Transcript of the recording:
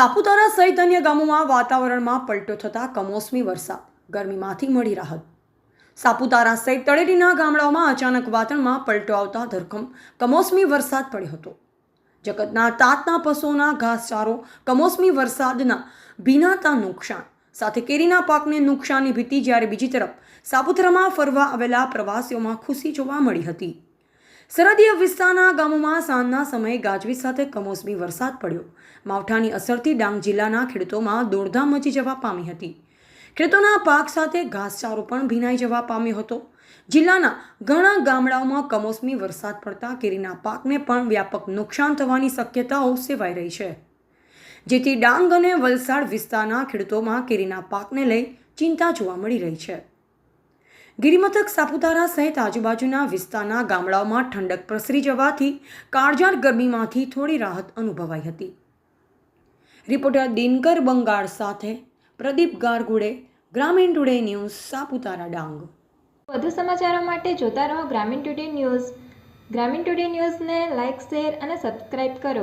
સાપુતારા સહિત અન્ય ગામોમાં વાતાવરણમાં પલટો થતાં કમોસમી વરસાદ. ગરમીમાંથી મળી રાહત. સાપુતારા સહિત તળેટીના ગામડાઓમાં અચાનક વાતાવરણમાં પલટો આવતા ધરખમ કમોસમી વરસાદ પડ્યો હતો. જગતના તાતના પશુઓના ઘાસચારો કમોસમી વરસાદના ભીનાતા નુકસાન, સાથે કેરીના પાકને નુકસાનની ભીતિ જ્યારે બીજી તરફ સાપુતારામાં ફરવા આવેલા પ્રવાસીઓમાં ખુશી જોવા મળી હતી. સરહદીય વિસ્તારના ગામોમાં સાંજના સમયે ગાજવીજ સાથે કમોસમી વરસાદ પડ્યો. માવઠાની અસરથી ડાંગ જિલ્લાના ખેડૂતોમાં દોડધામ મચી જવા પામી હતી. ખેડૂતોના પાક સાથે ઘાસચારો પણ ભીનાઈ જવા પામ્યો હતો. જિલ્લાના ઘણા ગામડાઓમાં કમોસમી વરસાદ પડતા કેરીના પાકને પણ વ્યાપક નુકસાન થવાની શક્યતાઓ સેવાઈ રહી છે. જેથી ડાંગ અને વલસાડ વિસ્તારના ખેડૂતોમાં કેરીના પાકને લઈ ચિંતા જોવા મળી રહી છે. ગિરિમથક સાપુતારા સહિત આજુબાજુના વિસ્તારના ગામડાઓમાં ઠંડક પ્રસરી જવાથી કાળજાળ ગરમીમાંથી થોડી રાહત અનુભવાઈ હતી. રિપોર્ટર દિનકર બંગાળ સાથે પ્રદીપ ગારગુડે, ગ્રામીણ ટુડે ન્યૂઝ, સાપુતારા ડાંગ. વધુ સમાચારો માટે જોતા રહો Gramin today news. Gramin today ન્યૂઝને લાઇક, શેર અને સબસ્ક્રાઇબ કરો.